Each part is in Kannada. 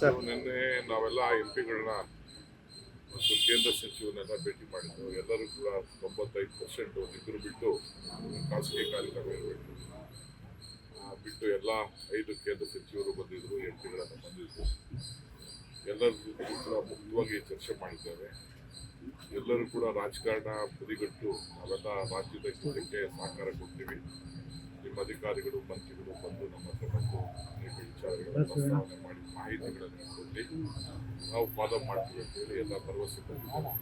ಸರ್? ನಿನ್ನೆ ನಾವೆಲ್ಲ ಎಂ ಪಿಗಳನ್ನ ಮತ್ತು ಕೇಂದ್ರ ಸಚಿವರನ್ನೆಲ್ಲ ಭೇಟಿ ಮಾಡಿದ್ದು ಎಲ್ಲರೂ ಕೂಡ ತೊಂಬತ್ತೈದು ಪರ್ಸೆಂಟ್ ಇಬ್ಬರು ಬಿಟ್ಟು ಖಾಸಗಿ ಕಾರ್ಯಕ್ರಮ ಇರಬೇಕು ಬಿಟ್ಟು ಎಲ್ಲ ಐದು ಕೇಂದ್ರ ಸಚಿವರು ಬಂದಿದ್ರು ಎಂ ಪಿಗಳೆಲ್ಲ ಬಂದಿದ್ರು. ಎಲ್ಲರೂ ಕೂಡ ಮುಕ್ತವಾಗಿ ಚರ್ಚೆ ಮಾಡಿದ್ದೇವೆ. ಎಲ್ಲರೂ ಕೂಡ ರಾಜಕಾರಣ ಬದಿಗಟ್ಟು ನಾವೆಲ್ಲ ರಾಜ್ಯದ ಹಿತಕ್ಕೆ ಸಹಕಾರ ಕೊಡ್ತೀವಿ. ನಿಮ್ಮ ಅಧಿಕಾರಿಗಳು ಮಂತ್ರಿಗಳು ಬಂದು ನಮ್ಮ ಹತ್ರ ಬಂದು ಅನೇಕ ವಿಚಾರಗಳನ್ನು ಮಾಹಿತಿಗಳನ್ನು ಕೊಟ್ಟು ನಾವು ಫಾಲೋ ಮಾಡ್ತೀವಿ ಅಂತ ಹೇಳಿ ಎಲ್ಲ ಭರವಸೆ ಕೊಟ್ಟಿದ್ದಾರೆ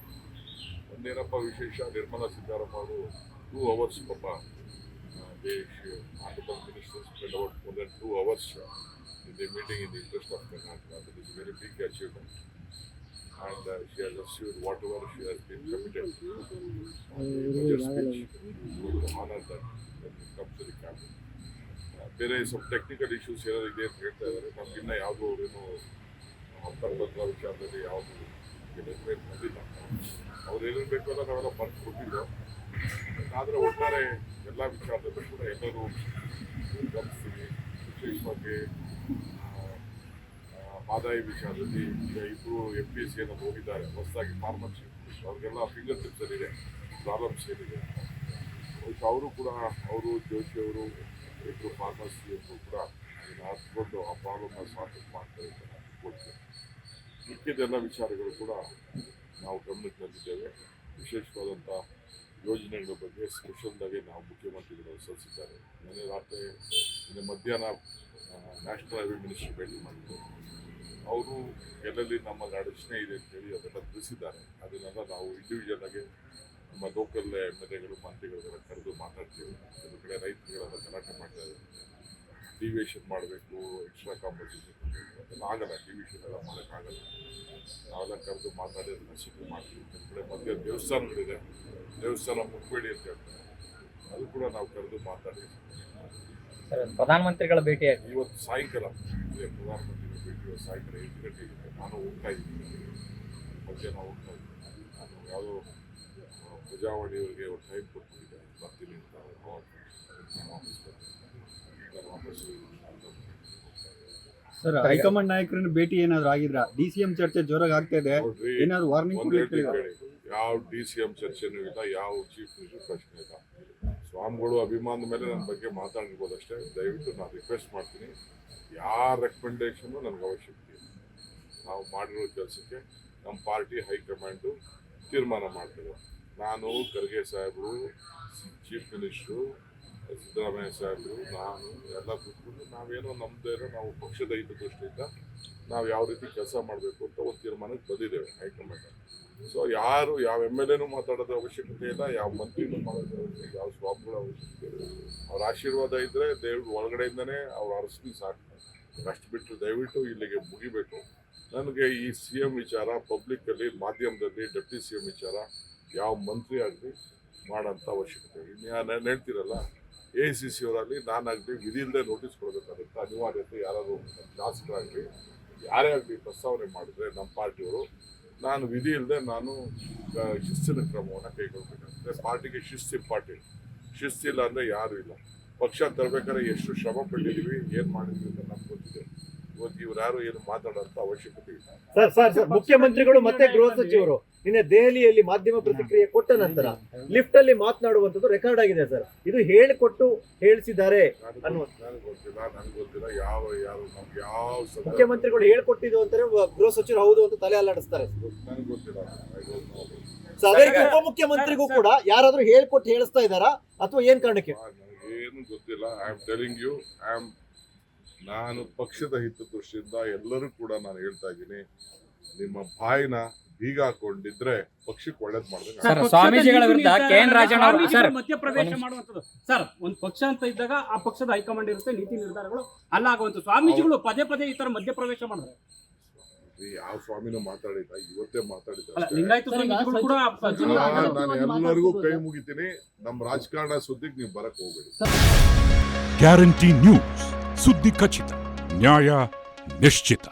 ಒಂದೇನಪ್ಪ ವಿಶೇಷ ನಿರ್ಮಲಾ ಸೀತಾರಾಮನ್ ಅವರು ಟೂ ಅವರ್ಸ್ ಪಾಪ ದೇಶ್ honourable minister spend out more than two hours in the meeting in the interest of Karnataka that is very big achievement and uh, she has assured whatever she has been committed in her speech, we will honor that when it comes to the cabinet. ಬೇರೆ ಸ್ವಲ್ಪ ಟೆಕ್ನಿಕಲ್ ಇಶ್ಯೂಸ್ ಏನಾದ್ರು ಇದೆ ಅಂತ ಹೇಳ್ತಾ ಇದ್ದಾರೆ. ನಮ್ಗಿನ್ನ ಯಾವುದು ಏನು ಅಂತರ್ಗತ ವಿಚಾರದಲ್ಲಿ ಯಾವುದು ಡೆವಲಪ್ಮೆಂಟ್ ಬಂದಿಲ್ಲ. ಅವ್ರು ಏನೇನು ಬೇಕು ಅಂತ ನಾವೆಲ್ಲ ಬರ್ದು ಕೊಟ್ಟಿದ್ದು ಆದರೆ ಒಟ್ಟಾರೆ ಎಲ್ಲ ವಿಚಾರದಲ್ಲೂ ಕೂಡ ಎಲ್ಲರೂ ಗಮನಿಸ್ತೀವಿ. ವಿಶೇಷವಾಗಿ ಆದಾಯ ವಿಚಾರದಲ್ಲಿ ಈಗ ಇಬ್ಬರು ಎಂ ಪಿ ಸಿ ಏನೋ ಹೋಗಿದ್ದಾರೆ, ಹೊಸದಾಗಿ ಫಾರ್ಮರ್ಶಿಪ್ ಅವ್ರಿಗೆಲ್ಲ ಫಿಂಗರ್ ಟಿಪ್ಸಲ್ಲಿದೆ ಪ್ರಾಬ್ಲಮ್ಸ್ ಏನಿದೆ ಅವರು ಕೂಡ, ಅವರು ಜೋಶಿ ಅವರು ಇಬ್ಬರು ಫಾರ್ಮರ್ಸ್ ಇಬ್ಬರು ಕೂಡ ಅದನ್ನು ಹತ್ಕೊಂಡು ಆ ಪ್ರಾಬ್ಲಮ್ನ ಮಾಡ್ತಾರೆ ಅಂತ ನಾನು ಕೊಡ್ತೇನೆ ಮಿಕ್ಕಿದೆಲ್ಲ ವಿಚಾರಗಳು ಕೂಡ ನಾವು ಗಮನಕ್ಕೆ ತಂದಿದ್ದೇವೆ ವಿಶೇಷವಾದಂಥ ಯೋಜನೆಗಳ ಬಗ್ಗೆ ಸ್ಪೆಷಲ್ದಾಗಿ ನಾವು ಮುಖ್ಯಮಂತ್ರಿಗಳು ಸಲ್ಲಿಸಿದ್ದಾರೆ. ನಿನ್ನೆ ರಾತ್ರಿ, ನಿನ್ನೆ ಮಧ್ಯಾಹ್ನ ನ್ಯಾಷನಲ್ ಹೈವೇ ಮಿನಿಸ್ಟ್ರಿ ಭೇಟಿ ಮಾಡಿದ್ರು. ಅವರು ಎಲ್ಲೆಲ್ಲಿ ನಮ್ಮ ಅಡಚಣೆ ಇದೆ ಅಂತೇಳಿ ಅದೆಲ್ಲ ತಿಳಿಸಿದ್ದಾರೆ. ಅದನ್ನೆಲ್ಲ ನಾವು ಇಂಡಿವಿಜುವಲ್ ಆಗಿ ನಮ್ಮ ಲೋಕಲ್ ಎಂ ಎಲ್ ಎಗಳು ಮಂತ್ರಿಗಳಿಗೆಲ್ಲ ಕರೆದು ಮಾತಾಡ್ತೀವಿ. ಕೆಲವು ಕಡೆ ರೈತರುಗಳೆಲ್ಲ ಗಲಾಟೆ ಮಾಡ್ತಾ ಇದ್ದಾರೆ. ಡಿವಿಯೇಷನ್ ಮಾಡಬೇಕು ಎಕ್ಸ್ಟ್ರಾ ಕಾಂಪನ್ಸೇಷನ್ ಅದೆಲ್ಲ ಆಗಲ್ಲ ಡಿವಿಯೇಷನ್ ಎಲ್ಲ ಮಾಡೋಕ್ಕಾಗಲ್ಲ ನಾವೆಲ್ಲ ಕರೆದು ಮಾತಾಡಿ ಅದನ್ನು ಸಿಟ್ಟು ಮಾಡ್ತೀವಿ. ಕೆಲವು ಕಡೆ ಮಧ್ಯೆ ದೇವಸ್ಥಾನಗಳಿದೆ. ದೇವಸ್ಥಾನ ಮುಟ್ಬೇಡಿ ಅಂತ ಹೇಳ್ತಾರೆ. ಅದು ಕೂಡ ನಾವು ಕರೆದು ಮಾತಾಡಿ. ಸರ್ ಪ್ರಧಾನಮಂತ್ರಿಗಳ ಆಗಿ ಇವತ್ತು ಸಾಯಂಕಾಲ ಪ್ರಧಾನಮಂತ್ರಿಗಳ ಭೇಟಿ ಇವತ್ತು ಸಾಯಂಕಾಲ ಎಂಟು ಗಂಟೆಗೆ. ನಾನು ಹೋಗ್ತಾ ಇದ್ದೀನಿ. ಮಧ್ಯಾಹ್ನ ಹೋಗ್ತಾ ಇದ್ದೀನಿ. ನಾನು ಯಾವುದೋ ಆ, ಪ್ರಜಾವಾಣಿಯವರಿಗೆ ಒಂದು ಟೈಮ್ ಕೊಟ್ಟಿದ್ದಾರೆ ಬರ್ತೀನಿ ಅಂತ ಅವರು ನಾನು ವಾಪಸ್ ಬರ್ತೀನಿ ವಾಪಸ್ ಸರ್ ಹೈಕಮಾಂಡ್ ನಾಯಕರನ್ನ ಭೇಟಿ ಏನಾದ್ರು ಆಗಿದ್ರ? ಡಿ ಸಿ ಎಂ ಚರ್ಚೆ ಜೋರಾಗಿ ಆಗ್ತಾ ಇದೆ ಏನಾದ್ರು ವಾರ್ನಿಂಗ್ ಯಾವ ಡಿ ಸಿ ಎಂ ಚರ್ಚೆನೂ ಇಲ್ಲ ಯಾವ ಚೀಫ್ ಮಿನಿಸ್ಟರ್ ಪ್ರಶ್ನೆ ಇಲ್ಲ. ಸ್ವಾಮಿಗಳು ಅಭಿಮಾನದ ಮೇಲೆ ನನ್ನ ಬಗ್ಗೆ ಮಾತಾಡಿರ್ಬೋದು ಅಷ್ಟೇ. ದಯವಿಟ್ಟು ನಾನು ರಿಕ್ವೆಸ್ಟ್ ಮಾಡ್ತೀನಿ. ಯಾರ ರೆಕಮೆಂಡೇಶನು ನನಗೆ ಅವಶ್ಯಕತೆ ಇಲ್ಲ. ನಾವು ಮಾಡಿರೋ ಕೆಲಸಕ್ಕೆ ನಮ್ಮ ಪಾರ್ಟಿ ಹೈಕಮಾಂಡು ತೀರ್ಮಾನ ಮಾಡ್ತೇವೆ ನಾನು ಖರ್ಗೆ ಸಾಹೇಬರು ಚೀಫ್ ಮಿನಿಸ್ಟ್ರು ಸಿದ್ದರಾಮಯ್ಯ ಸಾಹೇಬರು ನಾನು ಎಲ್ಲ ಕೂತ್ಕೊಂಡು ನಾವೇನೋ ನಮ್ಮದೇನೋ ನಾವು ಪಕ್ಷದ ಹಿತದೃಷ್ಟಿಯಿಂದ ನಾವು ಯಾವ ರೀತಿ ಕೆಲಸ ಮಾಡಬೇಕು ಅಂತ ಒಂದು ತೀರ್ಮಾನಕ್ಕೆ ಬಂದಿದ್ದೇವೆ ಹೈಕಮಾಂಡ್ ಸೊ ಯಾರು ಯಾವ ಎಂ ಎಲ್ ಎನೂ ಮಾತಾಡೋದು ಅವಶ್ಯಕತೆ ಇಲ್ಲ ಯಾವ ಮಂತ್ರಿನೂ ಮಾಡೋದು ಅವಶ್ಯಕತೆ ಇಲ್ಲ, ಯಾವ ಸ್ವಾಮಿಗಳ ಅವಶ್ಯಕತೆ ಇಲ್ಲ. ಅವ್ರ ಆಶೀರ್ವಾದ ಇದ್ದರೆ ದೇವ್ರ ಒಳಗಡೆಯಿಂದನೇ ಅವ್ರ ಅರಸನಿ ಸಾಕು. ಅಷ್ಟು ಬಿಟ್ಟು ದಯವಿಟ್ಟು ಇಲ್ಲಿಗೆ ಮುಗಿಬೇಕು. ನನಗೆ ಈ ಸಿ ಎಂ ವಿಚಾರ ಪಬ್ಲಿಕ್ಕಲ್ಲಿ ಮಾಧ್ಯಮದಲ್ಲಿ ಡೆಪ್ಟಿ ಸಿ ಎಂ ವಿಚಾರ ಯಾವ ಮಂತ್ರಿ ಆಗಲಿ ಮಾಡೋಂಥ ಅವಶ್ಯಕತೆ ಇನ್ನು ನಾನು ಹೇಳ್ತೀರಲ್ಲ ಎ ಸಿ ಸಿ ಅವರಲ್ಲಿ ನಾನಾಗಲಿ ವಿಧಿ ಇಲ್ಲದೆ ನೋಟಿಸ್ ಕೊಡಬೇಕಾದಂಥ ಅನಿವಾರ್ಯತೆ ಯಾರಾದರೂ ಶಾಸಕರಾಗಲಿ ಯಾರೇ ಆಗಲಿ ಪ್ರಸ್ತಾವನೆ ಮಾಡಿದ್ರೆ ನಮ್ಮ ಪಾರ್ಟಿಯವರು ನಾನು ವಿಧಿ ಇಲ್ಲದೆ ನಾನು ಶಿಸ್ತಿನ ಕ್ರಮವನ್ನು ಕೈಗೊಳ್ಬೇಕಾಗುತ್ತೆ. ಪಾರ್ಟಿಗೆ ಶಿಸ್ತು ಇಂಪಾರ್ಟೆಂಟ್. ಶಿಸ್ತಿಲ್ಲ ಅಂದರೆ ಯಾರೂ ಇಲ್ಲ. ಪಕ್ಷ ತರಬೇಕಾದ್ರೆ ಎಷ್ಟು ಶ್ರಮ ಪಟ್ಟಿದ್ದೀವಿ ಏನು ಮಾಡಿದ್ವಿ ಅಂತ ನಮ್ಗೆ ಗೊತ್ತಿದೆ. ಇವತ್ತು ಇವ್ರು ಯಾರು ಏನು ಮಾತಾಡೋಂಥ ಅವಶ್ಯಕತೆ ಇಲ್ಲ. ಸರ್ ಸರ್ ಸರ್ ಮುಖ್ಯಮಂತ್ರಿಗಳು ಮತ್ತೆ ಗೃಹ ಸಚಿವರು. ನಿನ್ನೆ ದೆಹಲಿಯಲ್ಲಿ ಮಾಧ್ಯಮ ಪ್ರತಿಕ್ರಿಯೆ ಕೊಟ್ಟ ನಂತರ ಲಿಫ್ಟ್ ಅಲ್ಲಿ ಮಾತನಾಡುವಂತದ್ದು ರೆಕಾರ್ಡ್ ಆಗಿದೆ ಸರ್. ಇದು ಹೇಳಿಕೊಟ್ಟು ಹೇಳಿಸಿದ್ದಾರೆ ಮುಖ್ಯಮಂತ್ರಿಗಳು ಹೇಳ್ಕೊಟ್ಟಿದ್ದು ಅಂತಾರೆ ಗೃಹ ಸಚಿವರು ಹೌದು ಅಂತ ತಲೆ ಅಲ್ಲಾಡಿಸ್ತಾರೆ. ಅದೇ ರೀತಿ ಉಪಮುಖ್ಯಮಂತ್ರಿಗೂ ಕೂಡ ಯಾರಾದ್ರೂ ಹೇಳ್ಕೊಟ್ಟು ಹೇಳಿಸ್ತಾ ಇದ್ದಾರಾ? ಅಥವಾ ಏನ್ ಕಾರಣಕ್ಕೆ? ಏನು ಗೊತ್ತಿಲ್ಲ. I am telling you I am ನಾನು ಪಕ್ಷದ ಹಿತದೃಷ್ಟಿಯಿಂದ ಎಲ್ಲರೂ ಕೂಡ ನಾನು ಹೇಳ್ತಾ ಇದ್ದೀನಿ. ನಿಮ್ಮ ಬಾಯಿನ ಬೀಗ ಹಾಕೊಂಡಿದ್ರೆ ಪಕ್ಷಕ್ಕೆ ಒಳ್ಳೇದು ಮಾಡಿದ್ರೆ ಸರ್ ಸ್ವಾಮೀಜಿಗಳ ವಿರುದ್ಧ ಕೆ ಎನ್ ರಾಜಣ್ಣ ಅವರು ಸರ್ ಮಧ್ಯಪ್ರವೇಶ ಒಂದು- ಸರ್ ಒಂದು ಪಕ್ಷ ಅಂತ ಇದ್ದಾಗ ಆ ಪಕ್ಷದ ಹೈಕಮಾಂಡ್ ಇರುತ್ತೆ ನೀತಿ ನಿರ್ಧಾರಗಳು ಅಲ್ಲ ಆಗುವಂತ ಸ್ವಾಮೀಜಿಗಳು ಪದೇ ಪದೇ ಈ ತರ ಮಧ್ಯಪ್ರವೇಶ ಮಾಡಿದ್ರೆ. ಯಾವ ಸ್ವಾಮಿನೂ ಮಾತಾಡಿಲ್ಲ ಇವತ್ತೇ ಮಾತಾಡಿದ ಅಲ್ಲ ಲಿಂಗಾಯತ ಸ್ವಾಮೀಜಿಗಳು ಕೂಡ ನಾನು ಎಲ್ಲರಿಗೂ ಕೈ ಮುಗಿತೀನಿ. ನಮ್ಮ ರಾಜಕಾರಣ ಸುದ್ದಿಗೆ ನೀವು ಬರಕ್ ಹೋಗ್ಬೇಡಿ. Guarantee news. ಸುದ್ದಿ ಖಚಿತ ನ್ಯಾಯ ನಿಶ್ಚಿತ.